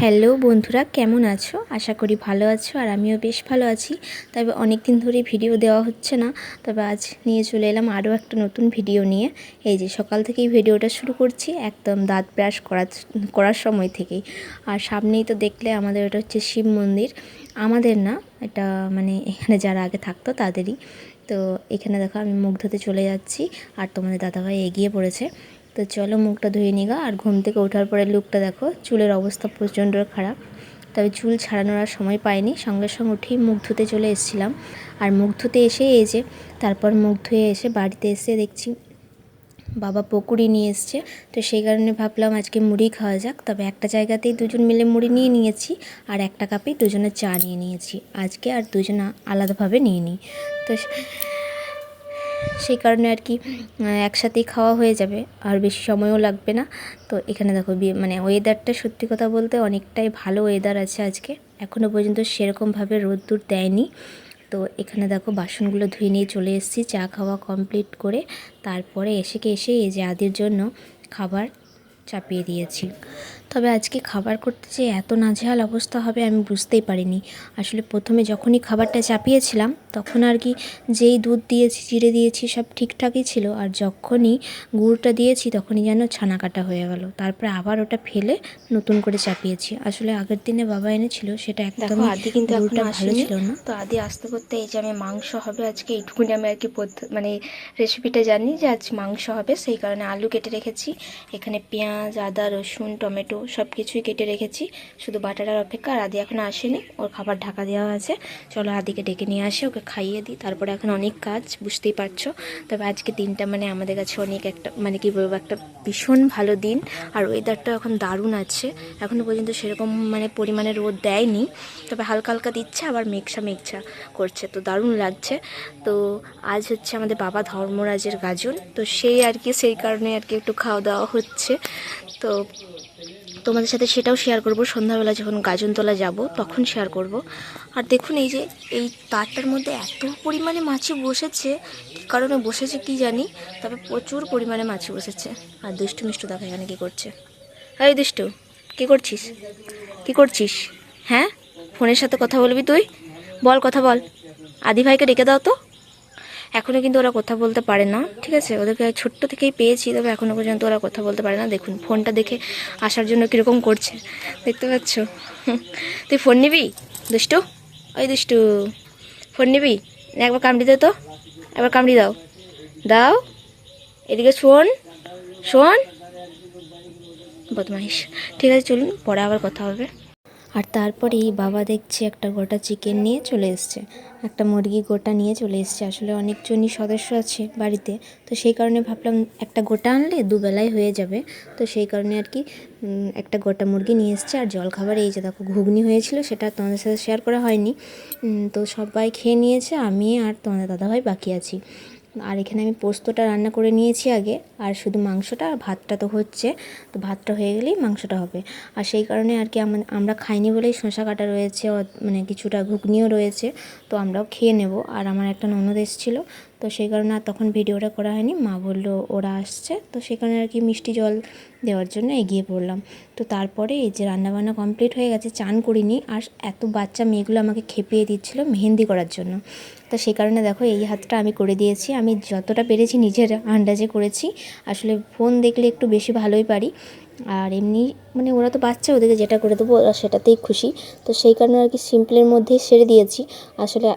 Hello বন্ধুরা, কেমন আছো? আশা করি ভালো আছো আর আমিও বেশ ভালো আছি। তবে অনেক দিন ধরে ভিডিও দেওয়া হচ্ছে না, তবে আজ নিয়ে চলে এলাম আরও একটা নতুন ভিডিও নিয়ে। এই যে সকাল থেকেই ভিডিওটা শুরু করছি, একদম দাঁত ব্রাশ করার করার সময় থেকেই। আর সামনেই তো দেখলে আমাদের এটা হচ্ছে শিব মন্দির। আমাদের না, এটা মানে এখানে যারা আগে থাকতো তাদেরই। তো এখানে দেখো আমি মুখ ধুতে চলে যাচ্ছি, আর তোমাদের দাদাভাই এগিয়ে পড়েছে। তো চলো মুখটা ধুয়ে নিগা আর ঘুম থেকে ওঠার পরে লুকটা দেখো, চুলের অবস্থা প্রচণ্ড খারাপ। তবে চুল ছাড়ানোর আর সময় পাইনি, সঙ্গে সঙ্গে উঠেই মুখ ধুতে চলে এসেছিলাম। আর মুখ ধুতে এসে এই যে, তারপর মুখ ধুয়ে এসে বাড়িতে এসে দেখছি বাবা পকুড়ি নিয়ে এসছে। তো সেই কারণে ভাবলাম আজকে মুড়ি খাওয়া যাক। তবে একটা জায়গাতেই দুজন মিলে মুড়ি নিয়ে নিয়েছি, আর একটা কাপেই দুজনে চা নিয়ে নিয়েছি। আজকে আর দুজন আলাদাভাবে নিয়ে নিই তো সেই কারণে আর কি একসাথেই খাওয়া হয়ে যাবে, আর বেশি সময়ও লাগবে না। তো এখানে দেখো মানে ওয়েদারটা সত্যি কথা বলতে অনেকটাই ভালো ওয়েদার আছে আজকে। এখনও পর্যন্ত সেরকমভাবে রোদ্দুর দেয়নি। তো এখানে দেখো, বাসনগুলো ধুয়ে নিয়ে চলে এসেছি, চা খাওয়া কমপ্লিট করে তারপরে এসে এসে এই যে আদির জন্য খাবার চাপিয়ে দিয়েছি। তবে আজকে খাবার করতে যে এত নাজেহাল অবস্থা হবে আমি বুঝতেই পারিনি। আসলে প্রথমে যখনই খাবারটা চাপিয়েছিলাম তখন আর কি যেই দুধ দিয়েছি চিড়ে দিয়েছি সব ঠিকঠাকই ছিল। আর যখনই গুড়টা দিয়েছি তখনই যেন ছানা কাটা হয়ে গেল। তারপরে আবার ওটা ফেলে নতুন করে চাপিয়েছি। আসলে আগের দিনে বাবা এনেছিল সেটা একদম আদি কিন্তু গুড়টা ভালো ছিল না। তো আদি আসতে করতে এই যে আমি মাংস হবে আজকে এইটুকুনি আমি আর কি মানে রেসিপিটা জানি যে আজ মাংস হবে। সেই কারণে আলু কেটে রেখেছি। এখানে পেঁয়াজ আদা রসুন টমেটো সব কিছুই কেটে রেখেছি। শুধু বাটাটার অপেক্ষা আর আদি এখনও আসেনি। ওর খাবার ঢাকা দেওয়া আছে। চলো আদিকে ডেকে নিয়ে আসে, ওকে খাইয়ে দিই। তারপরে এখন অনেক কাজ, বুঝতেই পারছ। তবে আজকে দিনটা মানে আমাদের কাছে অনেক একটা মানে কি বলব, একটা ভীষণ ভালো দিন। আর ওয়েদারটা এখন দারুণ আছে। এখনও পর্যন্ত সেরকম মানে পরিমাণে রোদ দেয়নি। তবে হালকা হালকা দিচ্ছে, আবার মেঘসা মেঘসা করছে। তো দারুণ লাগছে। তো আজ হচ্ছে আমাদের বাবা ধর্মরাজের গাজন। তো সেই আর কি, সেই কারণে আর কি একটু খাওয়া দাওয়া হচ্ছে। তো তোমাদের সাথে সেটাও শেয়ার করব। সন্ধ্যাবেলা যখন গাজন তোলা যাব, তখন শেয়ার করব। আর দেখুন, এই যে, এই তারটার মধ্যে এত পরিমাণে মাছি বসেছে, কী কারণে বসেছে কি জানি, তবে প্রচুর পরিমাণে মাছি বসেছে। আর দুষ্টু মিষ্টু দেখা এখানে কী করছে। এই দুষ্টু, কী করছিস? কী করছিস? হ্যাঁ? ফোনের সাথে কথা বলবি তুই? বল, কথা বল। আদি ভাইকে ডেকে দাও তো। এখনও কিন্তু ওরা কথা বলতে পারে না, ঠিক আছে? ওদেরকে ছোট্ট থেকেই পেয়েছি, তবে এখনও পর্যন্ত ওরা কথা বলতে পারে না। দেখুন, ফোনটা দেখে আসার জন্য কীরকম করছে, দেখতে পাচ্ছ। তুই ফোন নিবি? দুষ্টু? ওই দুষ্টু, ফোন নিবি? একবার কামড়ি দে তো। একবার কামড়ি দাও। দাও। এদিকে শোন শোন। বদমাইশ। ঠিক আছে, চলুন, পরে আবার কথা হবে। আর তারপরেই বাবা দেখছি একটা গোটা চিকেন নিয়ে চলে এসছে। একটা মুরগি গোটা নিয়ে চলে এসছে। আসলে অনেকজনই সদস্য আছে বাড়িতে। তো সেই কারণে ভাবলাম একটা গোটা আনলে দুবেলায় হয়ে যাবে। তো সেই কারণে আর কি একটা গোটা মুরগি নিয়ে এসছে। আর জলখাবার এই যে দেখো, ঘুগনি হয়েছিল, সেটা তোমাদের সাথে শেয়ার করা হয়নি। তো সবাই খেয়ে নিয়েছে, আমি আর তোমাদের দাদাভাই বাকি আছি। আর এখানে আমি পোস্তটা রান্না করে নিয়েছি আগে, আর শুধু মাংসটা, আর ভাতটা তো হচ্ছে। তো ভাতটা হয়ে গেলেই মাংসটা হবে। আর সেই কারণে আর কি আমা- আমরা খাইনি বলেই শসা কাটা রয়েছে মানে কিছুটা ঘুগনিও রয়েছে, তো আমরাও খেয়ে নেব। আর আমার একটা ননদ এসেছিল তো সেই কারণে আর তখন ভিডিওটা করা হয়নি। মা বলল, ওরা আসছে। তো সেই কারণে আর কি মিষ্টি জল দেওয়ার জন্য এগিয়ে পড়লাম। তো তারপরে এই যে রান্নাবান্না কমপ্লিট হয়ে গেছে, চান করিনি। আর এত বাচ্চা মেয়েগুলো আমাকে খেপিয়ে দিচ্ছিল মেহেন্দি করার জন্য। তো সেই কারণে দেখো এই হাতটা আমি করে দিয়েছি। আমি যতটা পেরেছি নিজের আন্দাজে করেছি। আসলে ফোন দেখলে একটু বেশি ভালোই পারি। আর এমনি মানে ওরা তো বাচ্চা, ওদেরকে যেটা করে দেবো ওরা সেটাতেই খুশি। তো সেই কারণে আর কি সিম্পলের মধ্যেই সেরে দিয়েছি। আসলে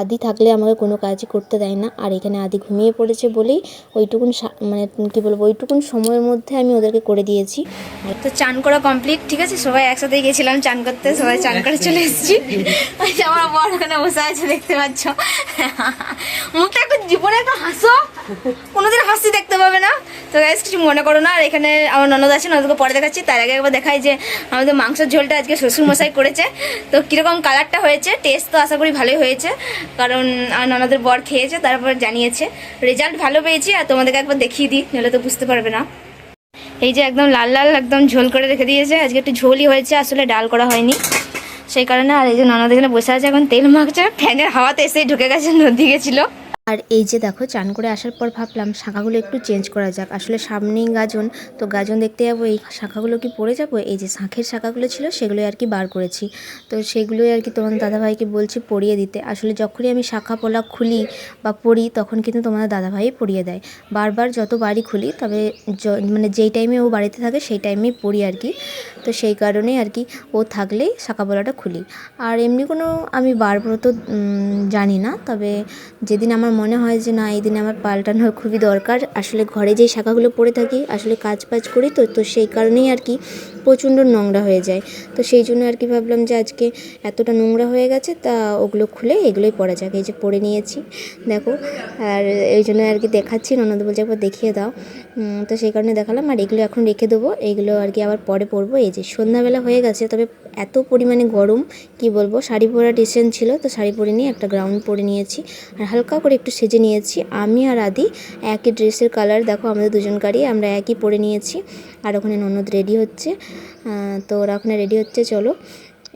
আদি থাকলে আমাকে কোনো কাজই করতে দেয় না। আর এখানে আদি ঘুমিয়ে পড়েছে বলেই ওইটুকুন মানে কী বলব, ওইটুকুন সময়ের মধ্যে আমি ওদেরকে করে দিয়েছি। তো চান করা কমপ্লিট ঠিক আছে? সবাই একসাথে গেছিলাম চান করতে, সবাই চান করে চলে এসেছি। আমার বড় ওখানে বসে আছে, দেখতে পাচ্ছ। মুখটা একটু জীবনে একটু হাসো। কোনোদিন হাসি দেখতে পাবে না। তো গাইস কিছু মনে করো না। আর এখানে আমার ননদ আছে, ননদকে পরে দেখাচ্ছি। তার আগে একবার দেখাই যে আমাদের মাংসের ঝোলটা আজকে শ্বশুর মশাই করেছে। তো কীরকম কালারটা হয়েছে টেস্ট তো আশা করি ভালোই হয়েছে। কারণ আমার ননদের বর খেয়েছে, তারপর জানিয়েছে। রেজাল্ট ভালো পেয়েছি, আর তোমাদেরকে একবার দেখিয়ে দিই, নাহলে তো বুঝতে পারবে না। এই যে একদম লাল লাল একদম ঝোল করে রেখে দিয়েছে। আজকে একটু ঝোলই হয়েছে, আসলে ডাল করা হয়নি। সেই কারণে আর এই যে ননদ এখানে বসে আছে, এখন তেল মাখছে। ফ্যানের হাওয়াতে এসেই ঢুকে গেছে, নদী গেছিল। আর এই যে দেখো, চান করে আসার পর ভাবলাম শাখাগুলো একটু চেঞ্জ করা যাক। আসলে সামনেই গাজন, তো গাজন দেখতে যাব, এই শাখাগুলো কি পরে যাব? এই যে শাঁখের শাখাগুলো ছিল, সেগুলোই আর কি বার করেছি। তো সেগুলোই আর কি তোমাদের দাদাভাইকে বলছি পরিয়ে দিতে। আসলে যখনই আমি শাখা পোলা খুলি বা পড়ি তখন কিন্তু তোমাদের দাদাভাই পরিয়ে দেয়। বারবার যত বাড়ি খুলি, তবে মানে যেই টাইমে ও বাড়িতে থাকে, সেই টাইমেই পড়ি আর কি। তো সেই কারণেই আর কি ও থাকলেই শাখা পোলাটা খুলি। আর এমনি কোনো আমি বারবার তো জানি না। তবে যেদিন আমার মনে হয় যে না, এই দিনে আমার পাল্টানোর খুবই দরকার। আসলে ঘরে যেই শাখাগুলো পড়ে থাকি, আসলে কাজ বাজ করি তো তো সেই কারণেই আর কি প্রচণ্ড নোংরা হয়ে যায়। তো সেই জন্য আর কি ভাবলাম যে আজকে এতটা নোংরা হয়ে গেছে, তা ওগুলো খুলে এগুলোই পরা যাক। এই যে পরে নিয়েছি, দেখো। আর এই জন্য আর কি দেখাচ্ছি ননদ বলছে একবার দেখিয়ে দাও। তো সেই কারণে দেখালাম। আর এগুলো এখন রেখে দেবো। এইগুলো আর কি আবার পরে পরবো। এই যে সন্ধ্যাবেলা হয়ে গেছে, তবে এত পরিমাণে গরম, কি বলব, শাড়ি পরা ডিসেন্ট ছিল, তো শাড়ি পরে নিয়ে একটা গ্রাউন্ড পরে নিয়েছি। আর হালকা করে একটু সেজে নিয়েছি। আমি আর আদি একই ড্রেসের কালার, দেখো আমাদের দুজনকারই আমরা একই পরে নিয়েছি। আর ওখানে ননদ রেডি হচ্ছে। তো ওরা ওখানে রেডি হচ্ছে, চলো।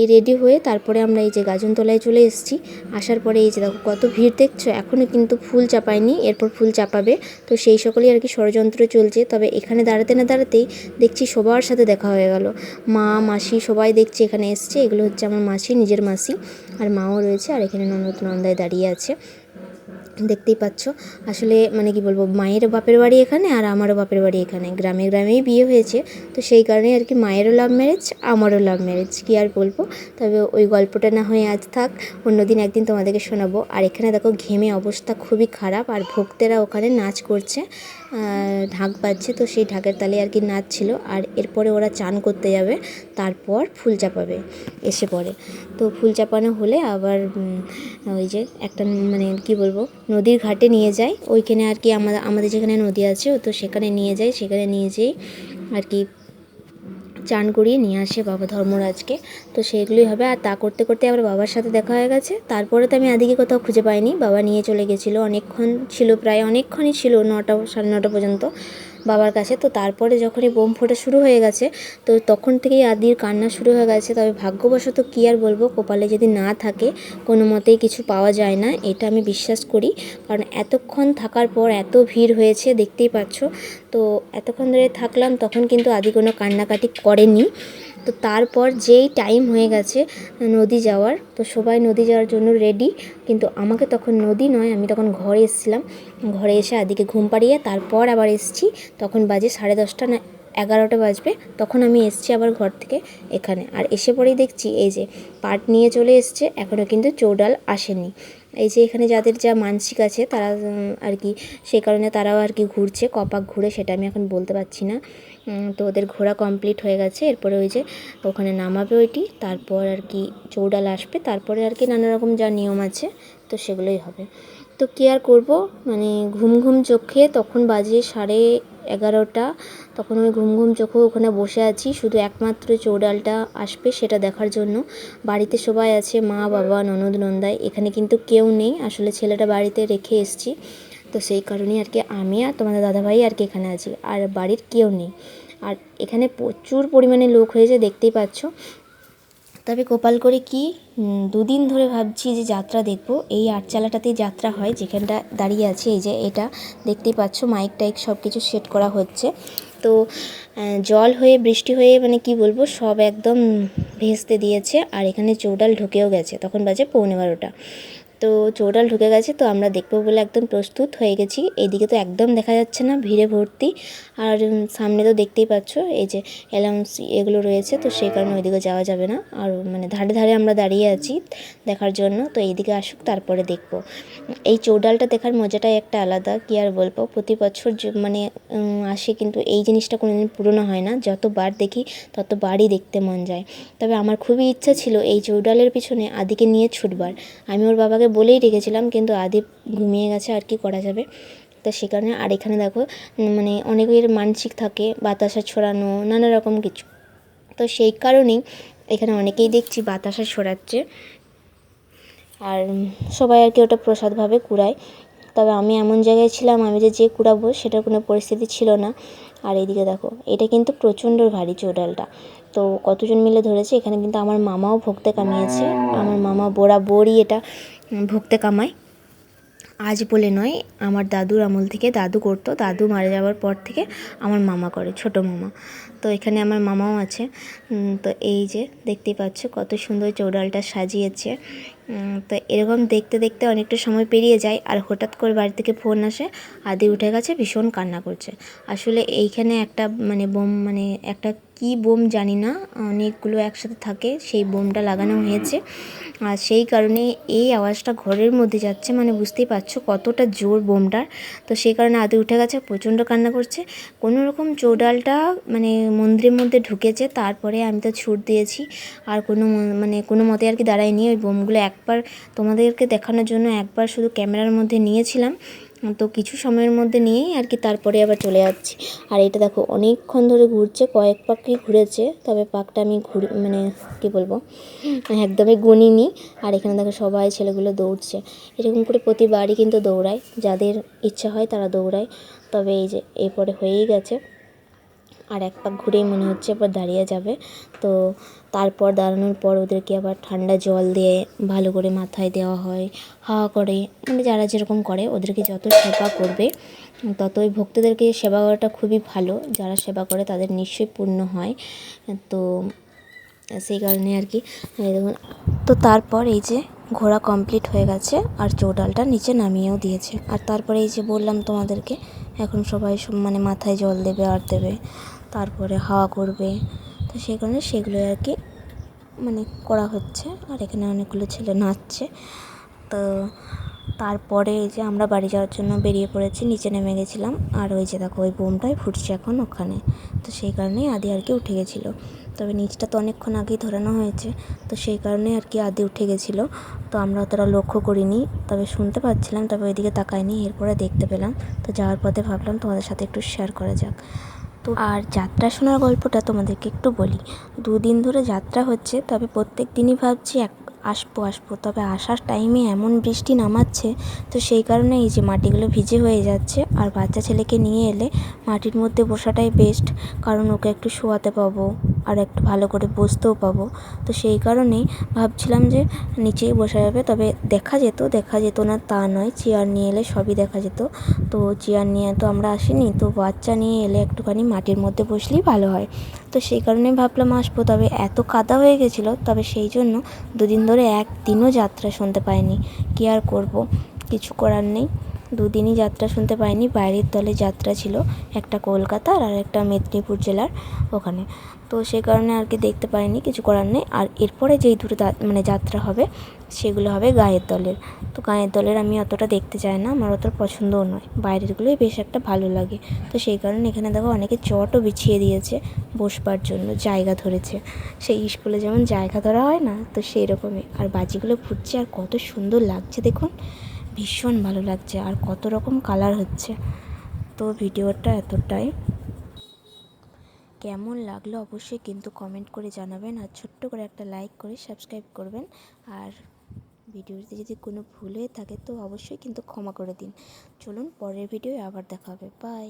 এই রেডি হয়ে তারপরে আমরা এই যে গাজনতলায় চলে এসেছি। আসার পরে এই যে দেখো কত ভিড় দেখছ এখনও কিন্তু ফুল চাপায়নি, এরপর ফুল চাপাবে। তো সেই সকলেই আর কি ষড়যন্ত্র চলছে। তবে এখানে দাঁড়াতে না দাঁড়াতেই দেখছি সবার সাথে দেখা হয়ে গেল। মা, মাসি সবাই দেখছি এখানে এসছে। এগুলো হচ্ছে আমার মাসি, নিজের মাসি। আর মাও রয়েছে, আর এখানে ননদ নন্দায় দাঁড়িয়ে আছে। দেখতেই পাচ্ছ। আসলে মানে কি বলব মায়ের বাপের বাড়ি এখানে আর আমারও বাপের বাড়ি এখানে। গ্রামে গ্রামেই বিয়ে হয়েছে। তো সেই কারণে আর কি মায়েরও লাভ ম্যারেজ আমারও লাভ ম্যারেজ কি আর বলব। তবে ওই গল্পটা না হয়ে আজ থাক, অন্যদিন একদিন তোমাদেরকে শোনাবো। আর এখানে দেখো, ঘেমে অবস্থা খুবই খারাপ আর ভক্তেরা ওখানে নাচ করছে। ঢাক বাজছে, তো সেই ঢাকের তালে আর কি নাচ ছিল আর এরপরে ওরা চান করতে যাবে, তারপর ফুল চাপাবে, এসে পড়ে। তো ফুল চাপানো হলে আবার ওই যে একটা মানে কি বলব, নদীর ঘাটে নিয়ে যায়। ওইখানে আর কি আমাদের আমাদের যেখানে নদী আছে তো সেখানে নিয়ে যায়, সেখানে নিয়ে যেয়ে আর কি চান করিয়ে নিয়ে আসে বাবা ধর্মরাজকে। তো সেগুলোই হবে। আর তা করতে করতে আবার বাবার সাথে দেখা হয়ে গেছে। তারপরে তো আমি আদিকে কোথাও খুঁজে পাইনি। বাবা নিয়ে চলে গেছিল। অনেকক্ষণ ছিল, প্রায় অনেকক্ষণই ছিল, নটা, সাড়ে নটা পর্যন্ত। বাবার কাছে। তো তারপরে যখনই বোম ফোটা শুরু হয়ে গেছে, তো তখন থেকেই আদির কান্না শুরু হয়ে গেছে। তবে ভাগ্যবশত কী আর বলব, কপালে যদি না থাকে, কোনো মতেই কিছু পাওয়া যায় না, এটা আমি বিশ্বাস করি। কারণ এতক্ষণ থাকার পর এত ভিড় হয়েছে, দেখতেই পাচ্ছ। তো এতক্ষণ ধরে থাকলাম, তখন কিন্তু আদি কোনো কান্নাকাটি করেনি। তো তারপর যেই টাইম হয়ে গেছে, নদী যাওয়ার, তো সবাই নদী যাওয়ার জন্য রেডি কিন্তু আমাকে তখন নদী নয়, আমি তখন ঘরে এসেছিলাম। ঘরে এসে আদিকে ঘুম পাড়িয়ে তারপর আবার এসেছি, তখন বাজে সাড়ে দশটা না এগারোটা বাজবে, তখন আমি এসেছি আবার ঘর থেকে এখানে। আর এসে পরেই দেখছি এই যে পাট নিয়ে চলে এসছে এখনও কিন্তু চৌডাল আসেনি। এই যে এখানে যাদের যা মানসিক আছে, তারা আর কি সেই কারণে তারাও আর কি ঘুরছে, কপাক ঘুরে, সেটা আমি এখন বলতে পারছি না। তো ওদের ঘোরা কমপ্লিট হয়ে গেছে। এরপরে ওই যে ওখানে নামাবে ওইটি, তারপর আর কি চৌডাল আসবে, তারপরে আর কি নানা রকম যা নিয়ম আছে, তো সেগুলোই হবে। তো কী আর করব? মানে ঘুম ঘুম চোখে তখন বাজে সাড়ে এগারোটা, তখন আমি ঘুম ঘুম চোখে ওখানে বসে আছি, শুধু একমাত্র চৌডালটা আসবে সেটা দেখার জন্য। বাড়িতে সবাই আছে, মা, বাবা, ননদ নন্দায় এখানে কিন্তু কেউ নেই, আসলে ছেলেটা বাড়িতে রেখে এসেছি। তো সেই কারণেই আর কি আমি আর তোমাদের দাদাভাই আর কি এখানে আছি। আর বাড়ির কেউ নেই। আর এখানে প্রচুর পরিমাণে লোক হয়েছে, দেখতেই পাচ্ছ। তবে গোপাল করে কি দুদিন ধরে ভাবছি যে যাত্রা দেখব। এই আটচালাটাতেই যাত্রা হয়, যেখানটা দাঁড়িয়ে আছে, এই যে এটা দেখতেই পাচ্ছ মাইক টাইক সব কিছু সেট করা হচ্ছে। তো জল হয়ে, বৃষ্টি হয়ে মানে কি বলব, সব একদম ভেস্তে দিয়েছে। আর এখানে চৌডাল ঢুকেও গেছে। তখন বাজে পৌনে বারোটা। তো চৌডাল ঢুকে গেছে, তো আমরা দেখব বলে একদম প্রস্তুত হয়ে গেছি। এইদিকে তো একদম দেখা যাচ্ছে না, ভিড়ে ভর্তি। আর সামনে তো দেখতেই পাচ্ছ, এই যে অ্যালাউন্স এগুলো রয়েছে, তো সেই কারণে ওইদিকে যাওয়া যাবে না। আর মানে ধারে ধারে আমরা দাঁড়িয়ে আছি দেখার জন্য, তো এইদিকে আসুক, তারপরে দেখব। এই চৌডালটা দেখার মজাটাই একটা আলাদা, কি আর বলব? প্রতি বছর মানে আসে কিন্তু এই জিনিসটা কোনোদিন পুরনো হয় না। যতবার দেখি, ততবারই দেখতে মন যায়। তবে আমার খুবই ইচ্ছা ছিল এই চৌডালের পিছনে আদিকে নিয়ে ছুটবার। আমি ওর বাবাকে বলেই রেখেছিলাম, কিন্তু আদি ঘুমিয়ে গেছে, আর কি করা যাবে? তো সে কারণে আর এখানে দেখো মানে অনেকের মানসিক থাকে, বাতাসা ছড়ানো, নানা রকম কিছু। তো সেই কারণেই এখানে অনেকেই দেখছি বাতাসা ছড়াচ্ছে। আর সবাই আর কি ওটা প্রসাদভাবে কুড়ায়। তবে আমি এমন জায়গায় ছিলাম, আমি যে যে কুড়াবো সেটার কোনো পরিস্থিতি ছিল না। আর এইদিকে দেখো, এটা কিন্তু প্রচণ্ড ভারী চোডালটা তো কতজন মিলে ধরেছে, এখানে কিন্তু আমার মামাও ভক্তে কামিয়েছে। আমার মামা বোরা বড়ি এটা ভক্তে কামায়। আজ বলে নয়, আমার দাদুর আমল থেকে দাদু করতো, দাদু মারা যাওয়ার পর থেকে আমার মামা করে, ছোট মামা। তো এখানে আমার মামাও আছে। তো এই যে দেখতেই পাচ্ছ কত সুন্দর চৌডালটা সাজিয়েছে। তো এরকম দেখতে দেখতে অনেকটা সময় পেরিয়ে যায় আর হঠাৎ করে বাড়ি থেকে ফোন আসে, আদি উঠে গেছে, ভীষণ কান্না করছে। আসলে এইখানে একটা মানে বোম মানে একটা কি বোম জানি না, অনেকগুলো একসাথে থাকে, সেই বোমটা লাগানো হয়েছে। আর সেই কারণে এই আওয়াজটা ঘরের মধ্যে যাচ্ছে মানে বুঝতেই পারছ কতটা জোর বোমটার। তো সেই কারণে আদি উঠে গেছে, প্রচণ্ড কান্না করছে। কোনো রকম চৌডালটা মানে মন্দিরের মধ্যে ঢুকেছে, তারপরে আমি তো ছুট দিয়েছি। আর কোনো মানে কোনো মতে আর কি দাঁড়ায়নি, ওই বোমগুলো একবার তোমাদেরকে দেখানোর জন্য একবার শুধু ক্যামেরার মধ্যে নিয়েছিলাম। তো কিছু সময়ের মধ্যে নিয়েই আর কি তারপরে আবার চলে যাচ্ছি। আর এটা দেখো, অনেকক্ষণ ধরে ঘুরছে, কয়েক পাকই ঘুরেছে, তবে পাকটা আমি ঘুরি মানে কী বলব, একদমই গুনিনি। আর এখানে দেখো সবাই ছেলেগুলো দৌড়ছে। এরকম করে প্রতিবারই কিন্তু দৌড়ায়, যাদের ইচ্ছা হয় তারা দৌড়ায়। তবে এই যে, এরপরে হয়েই গেছে। আর এক পাক ঘুরেই মনে হচ্ছে এবার দাঁড়িয়ে যাবে। তো তারপর দাঁড়ানোর পর ওদেরকে আবার ঠান্ডা জল দিয়ে ভালো করে মাথায় দেওয়া হয়, হাওয়া করে। মানে যারা যেরকম করে, ওদেরকে যত সেবা করবে, ততই ভক্তদেরকে সেবা করাটা খুবই ভালো। যারা সেবা করে তাদের নিশ্চয়ই পূর্ণ হয়। তো সেই কারণে আর কি দেখুন। তো তারপর এই যে ঘোরা কমপ্লিট হয়ে গেছে, আর চৌডালটা নিচে নামিয়েও দিয়েছে। আর তারপরে এই যে বললাম তোমাদেরকে, এখন সবাই সব মানে মাথায় জল দেবে, আর দেবে। তারপরে হাওয়া করবে। তো সেই কারণে সেগুলো আর কি মানে করা হচ্ছে। আর এখানে অনেকগুলো ছেলে নাচছে। তো তারপরে এই যে আমরা বাড়ি যাওয়ার জন্য বেরিয়ে পড়েছি, নিচে নেমে গেছিলাম। আর ওই যে দেখো, ওই বোমটাই ফুটছে এখন ওখানে। তো সেই কারণেই আদি আর কি উঠে গেছিল। তবে নিচটা তো অনেকক্ষণ আগেই ধরানো হয়েছে। তো সেই কারণে আর কি আদি উঠে গেছিল। তো আমরা অতটা লক্ষ্য করিনি। তবে শুনতে পাচ্ছিলাম, তবে ওইদিকে তাকাইনি। এরপরে দেখতে পেলাম। তো যাওয়ার পথে ভাবলাম তোমাদের সাথে একটু শেয়ার করা যাক। তো আর যাত্রা শোনার গল্পটা তোমাদেরকে একটু বলি। দুদিন ধরে যাত্রা হচ্ছে, তবে প্রত্যেক দিনই ভাবছি এক, আসব আসব। তবে আসার টাইমে এমন বৃষ্টি নামাচ্ছে, তো সেই কারণে এই যে মাটিগুলো ভিজে হয়ে যাচ্ছে, আর বাচ্চা ছেলেকে নিয়ে এলে মাটির মধ্যে বসাটাই বেস্ট কারণ ওকে একটু শোয়াতে পাবো। আর একটু ভালো করে বসতেও পাবো। তো সেই কারণেই ভাবছিলাম যে নিচেই বসা যাবে, তবে দেখা যেত দেখা যেত না তা নয়, চেয়ার নিয়ে এলে সবই দেখা যেত। তো চেয়ার নিয়ে তো আমরা আসিনি, তো বাচ্চা নিয়ে এলে একটুখানি মাটির মধ্যে বসলেই ভালো হয়। তো সেই কারণে ভাবলাম আসব, তবে এত কাদা হয়ে গেছিল, তবে সেই জন্য দুদিন ধরে একদিনও যাত্রা শুনতে পাইনি। কী আর করব, কিছু করার নেই। দুদিনই যাত্রা শুনতে পাইনি। বাইরের দলে যাত্রা ছিল, একটা কলকাতার আর একটা মেদিনীপুর জেলার ওখানে। তো সেই কারণে আর কি দেখতে পাইনি, কিছু করার নেই। আর এরপরে যেই দুটো মানে যাত্রা হবে, সেগুলো হবে গায়ের দলের। তো গায়ের দলের আমি অতটা দেখতে চাই না, আমার অত পছন্দও নয়। বাইরেরগুলোই বেশ একটা ভালো লাগে। তো সেই কারণে এখানে দেখো অনেকে চটও বিছিয়ে দিয়েছে বসবার জন্য, জায়গা ধরেছে। সেই স্কুলে যেমন জায়গা ধরা হয় না, তো সেই রকমই আর বাজিগুলো ফুটছে আর কত সুন্দর লাগছে, দেখুন। ভীষণ ভালো লাগছে আর কত রকম কালার হচ্ছে। তো ভিডিওটা এতটাই। কেমন লাগল অবশ্যই কিন্তু কমেন্ট করে জানাবেন আর ছোট্ট করে একটা লাইক করে সাবস্ক্রাইব করবেন। আর ভিডিওতে যদি কোনো ভুল হয়ে থাকে তো অবশ্যই কিন্তু ক্ষমা করে দিন। চলুন পরের ভিডিও আবার দেখাবে বাই